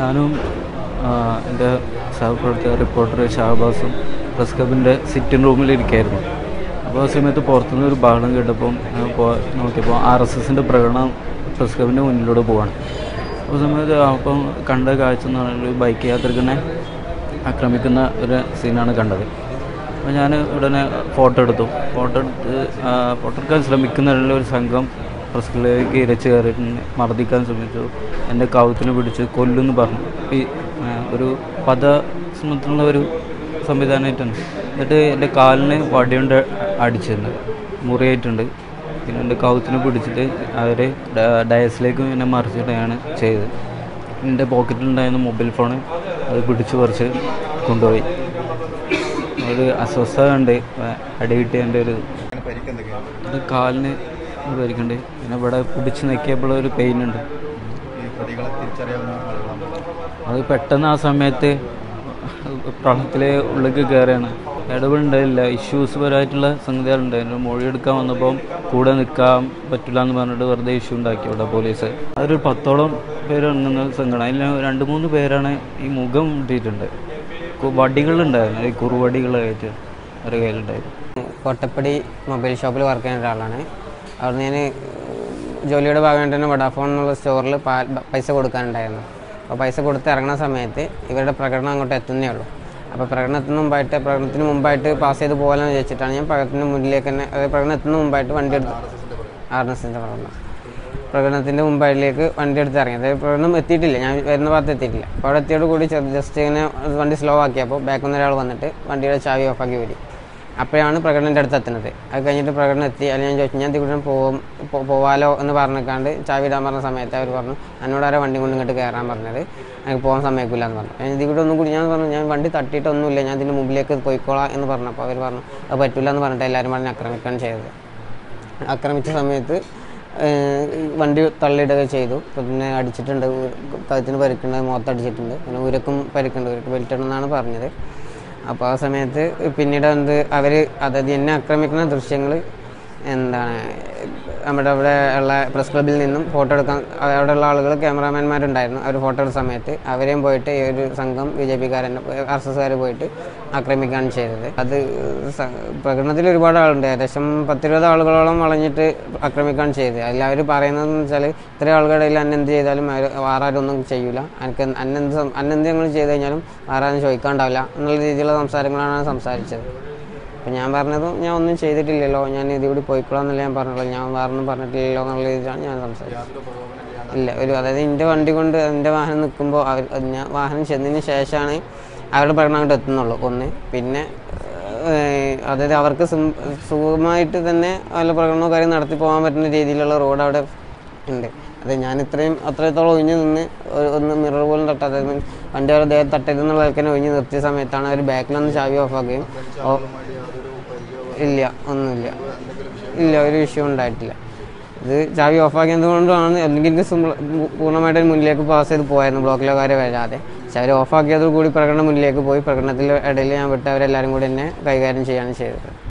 ഞാനും എന്റെ സഹപ്രവർത്തക റിപ്പോർട്ടർ ഷാബാസും പ്രസ് ക്ലബിന്റെ സിറ്റിംഗ് റൂമിൽ ഇരിക്കുകയായിരുന്നു അപ്പോൾ സമയത്ത് പുറത്തുനിന്ന് ഒരു ബഹളം കേട്ടപ്പം നോക്കിയപ്പോൾ ആർ എസ് എസിന്റെ പ്രകടനം പ്രസ് ക്ലബിന്റെ മുന്നിലൂടെ പോവാണ്. അപ്പോൾ സമയത്ത് അപ്പം കണ്ട കാഴ്ച എന്ന് പറഞ്ഞാൽ ബൈക്ക് യാത്രക്കനെ ആക്രമിക്കുന്ന ഒരു സീനാണ് കണ്ടത്. അപ്പോൾ ഞാൻ ഉടനെ ഫോട്ടോ എടുത്തു. ഫോട്ടോ എടുത്ത് ഫോട്ടോ എടുക്കാൻ ശ്രമിക്കുന്നതിനുള്ള ഒരു സംഘം പ്രസിലേക്ക് ഇരച്ച് കയറിയിട്ട് മർദ്ദിക്കാൻ ശ്രമിച്ചു. എന്റെ കൗത്തിനെ പിടിച്ച് കൊല്ലുമെന്ന് പറഞ്ഞു. ഈ ഒരു പദ പദസമത്തിലുള്ള ഒരു സംവിധാനമായിട്ടുണ്ട് എന്നിട്ട് എന്റെ കാലിന് വടിയുണ്ട് അടിച്ചിട്ടുണ്ട് മുറിയായിട്ടുണ്ട്. പിന്നെ എന്റെ കൗത്തിനെ പിടിച്ചിട്ട് അവർ ഡയസിലേക്ക് എന്നെ മറിച്ചിട്ടാണ് ചെയ്തത്. എന്റെ പോക്കറ്റിലുണ്ടായിരുന്ന മൊബൈൽ ഫോൺ അത് പിടിച്ചു പറിച്ച് കൊണ്ടുപോയി. ഒരു അസ്വസ്ഥത ഉണ്ട് അടി കിട്ടിയതിന്റെ ഒരു കാലിന് പരിക്കുണ്ട് പിന്നെ ഇവിടെ പിടിച്ച് നിൽക്കിയപ്പോൾ ഒരു പെയിൻ ഉണ്ട്. പ്രതികളെ തിരിച്ചറിയാവുന്ന ആളുകളാണ്. അത് പെട്ടെന്ന് ആ സമയത്ത് പ്രളത്തിലെ ഉള്ളിലേക്ക് കയറിയാണ് ഇടപെടുണ്ടായില്ല ഇഷ്യൂസ് പരമായിട്ടുള്ള സംഗതികളുണ്ടായിരുന്നു മൊഴിയെടുക്കാൻ വന്നപ്പം കൂടെ നിൽക്കാൻ പറ്റില്ല എന്ന് പറഞ്ഞിട്ട് വെറുതെ ഇഷ്യൂ ഉണ്ടാക്കി ഇവിടെ പോലീസ് അതൊരു പത്തോളം പേര് അടങ്ങുന്ന സംഘടന. അതിൽ രണ്ട് മൂന്ന് പേരാണ് ഈ മുഖം ഇട്ടിട്ടുണ്ട് വടികളുണ്ടായിരുന്നു. ഈ കുറുവടികളായിട്ട് ഒരു കയ്യിലുണ്ടായിരുന്നു. കോട്ടപ്പടി മൊബൈൽ ഷോപ്പിൽ വർക്ക് ചെയ്യുന്ന ഒരാളാണ്. അവിടെ ഞാൻ ജോലിയുടെ ഭാഗമായിട്ട് തന്നെ വഡാഫോൺ എന്നുള്ള സ്റ്റോറിൽ പൈസ കൊടുക്കാനുണ്ടായിരുന്നു. അപ്പോൾ പൈസ കൊടുത്ത് ഇറങ്ങുന്ന സമയത്ത് ഇവരുടെ പ്രകടനം അങ്ങോട്ട് എത്തുന്നേ ഉള്ളൂ. അപ്പോൾ പ്രകടനത്തിന് മുമ്പായിട്ട് പ്രകടനത്തിന് മുമ്പായിട്ട് പാസ് ചെയ്ത് പോകാമെന്ന് വിചാരിച്ചിട്ടാണ് ഞാൻ പ്രകടനത്തിന് മുന്നിലേക്ക് തന്നെ അതായത് പ്രകടനത്തിന് മുമ്പായിട്ട് വണ്ടി എടുത്ത് ആർ എസിന്റെ പ്രകടനം. പ്രകടനത്തിന്റെ മുമ്പിലേക്ക് വണ്ടി എടുത്ത് ഇറങ്ങി. അതായത് പ്രകടനം എത്തിയിട്ടില്ല. ഞാൻ വരുന്ന ഭാഗത്ത് എത്തിയിട്ടില്ല. അപ്പോൾ അവിടെ എത്തിയോട് കൂടി ജസ്റ്റ് ഇങ്ങനെ വണ്ടി സ്ലോ ആക്കിയപ്പോൾ ബാക്കിൽ നിന്ന് ഒരാൾ വന്നിട്ട് വണ്ടിയുടെ ചാവി ഓഫാക്കി വരും. അപ്പോഴാണ് പ്രകടനന്റെ അടുത്ത് എത്തുന്നത്. അത് കഴിഞ്ഞിട്ട് പ്രകടനം എത്തി. അല്ലെങ്കിൽ ഞാൻ ചോദിച്ചു ഞാൻ തിരുവിടം പോകും പോവാലോ എന്ന് പറഞ്ഞിക്കാണ്ട് ചാവി ഇടാൻ പറഞ്ഞ സമയത്ത് അവർ പറഞ്ഞു എന്നോട് ആരോ വണ്ടി കൊണ്ട് ഇങ്ങോട്ട് കയറാൻ പറഞ്ഞത്? എനിക്ക് പോകാൻ സമയക്കില്ല എന്ന് പറഞ്ഞു. ഞാൻ ഇതിവിടെ ഒന്നും കൂടി ഞാൻ പറഞ്ഞു ഞാൻ വണ്ടി തട്ടിയിട്ടൊന്നുമില്ല ഞാൻ ഇതിന്റെ മുമ്പിലേക്ക് പോയിക്കോളാം എന്ന് പറഞ്ഞു അപ്പോൾ അവർ പറഞ്ഞു അത് പറ്റില്ല എന്ന് പറഞ്ഞിട്ട് എല്ലാവരും പറഞ്ഞ് ആക്രമിക്കുകയാണ് ചെയ്തത്. ആക്രമിച്ച സമയത്ത് വണ്ടി തള്ളിയിടുക ചെയ്തു. പിന്നെ അടിച്ചിട്ടുണ്ട് കഴുത്തിന് പരിക്കുണ്ട് മുഖത്തടിച്ചിട്ടുണ്ട്. പിന്നെ ഉരക്കും പരിക്കുണ്ട് ഉരക്ക് വലിച്ചിട്ടുണ്ടെന്നാണ് പറഞ്ഞത്. അപ്പോൾ ആ സമയത്ത് പിന്നീട് എന്ത് അവർ അതായത് എന്നെ ആക്രമിക്കുന്ന ദൃശ്യങ്ങൾ എന്താണ് നമ്മുടെ അവിടെ ഉള്ള പ്രസ് ക്ലബിൽ നിന്നും ഫോട്ടോ എടുക്കാൻ അവിടെയുള്ള ആളുകൾ ക്യാമറാമാൻമാരുണ്ടായിരുന്നു. അവർ ഫോട്ടോ എടുത്ത സമയത്ത് അവരെയും പോയിട്ട് ഈ ഒരു സംഘം ബി ജെ പിക്കാരന്റെ ആർ എസ് എസ്കാർ പോയിട്ട് ആക്രമിക്കുകയാണ് ചെയ്തത്. അത് പ്രകടനത്തിൽ ഒരുപാട് ആളുണ്ട്. ഏകദേശം പത്തിരുപത് ആളുകളോളം വളഞ്ഞിട്ട് ആക്രമിക്കുകയാണ് ചെയ്തത്. അതിൽ അവർ പറയുന്നതെന്ന് വെച്ചാൽ ഇത്രയും ആളുകളുടെ ഇടയിൽ അന്നെന്ത് ചെയ്താലും അവർ ഒന്നും ചെയ്യൂല. എനിക്ക് അന്നെന്ത് അന്നെന്ത് ഞങ്ങൾ ചെയ്ത് കഴിഞ്ഞാലും വാറാരും ചോദിക്കാണ്ടാവില്ല എന്നുള്ള രീതിയിലുള്ള സംസാരങ്ങളാണ് സംസാരിച്ചത്. അപ്പം ഞാൻ പറഞ്ഞത് ഞാൻ ഒന്നും ചെയ്തിട്ടില്ലല്ലോ. ഞാൻ ഇതിവിടെ പോയിക്കോളാം എന്നല്ല ഞാൻ പറഞ്ഞുള്ളൂ ഞാൻ വേറൊന്നും പറഞ്ഞിട്ടില്ലല്ലോ എന്നുള്ള രീതിയിലാണ് ഞാൻ സംസാരിച്ചത്. ഇല്ല ഒരു അതായത് എന്റെ വണ്ടി കൊണ്ട് എന്റെ വാഹനം നിൽക്കുമ്പോൾ അവർ ഞാൻ വാഹനം ചെന്നതിന് ശേഷമാണ് അവരുടെ പഠനം അങ്ങോട്ട് എത്തുന്നുള്ളൂ. ഒന്ന് പിന്നെ അതായത് അവർക്ക് സുഖമായിട്ട് തന്നെ വല്ല പ്രകടനവും കാര്യം നടത്തി പോകാൻ പറ്റുന്ന രീതിയിലുള്ള റോഡ് അവിടെ ഉണ്ട്. അത് ഞാൻ ഇത്രയും അത്രത്തോളം ഒഴിഞ്ഞു നിന്ന് ഒന്ന് മിറർ പോലും തട്ടാതെ വണ്ടി അവരുടെ ദേഹത്ത് തട്ടരുതെന്നുള്ള തന്നെ ഒഴിഞ്ഞ് നിർത്തിയ സമയത്താണ് അവർ ബാക്കിലൊന്ന് ചാവി ഓഫാക്കുകയും ഇല്ല ഒന്നുമില്ല. ഇല്ല ഒരു വിഷയം ഉണ്ടായിട്ടില്ല. ഇത് ചാവി ഓഫാക്കിയത് കൊണ്ടാണ് അല്ലെങ്കിൽ പൂർണമായിട്ട് മുന്നിലേക്ക് പാസ് ചെയ്ത് പോയായിരുന്നു. ബ്ലോക്കിലെ കാര്യം വരാതെ. അവർ ഓഫാക്കിയതോടുകൂടി പ്രകടനം മുന്നിലേക്ക് പോയി. പ്രകടനത്തിൽ ഇടയിൽ ഞാൻ വിട്ട് അവരെല്ലാവരും കൂടി എന്നെ കൈകാര്യം ചെയ്യുകയാണ് ചെയ്തത്.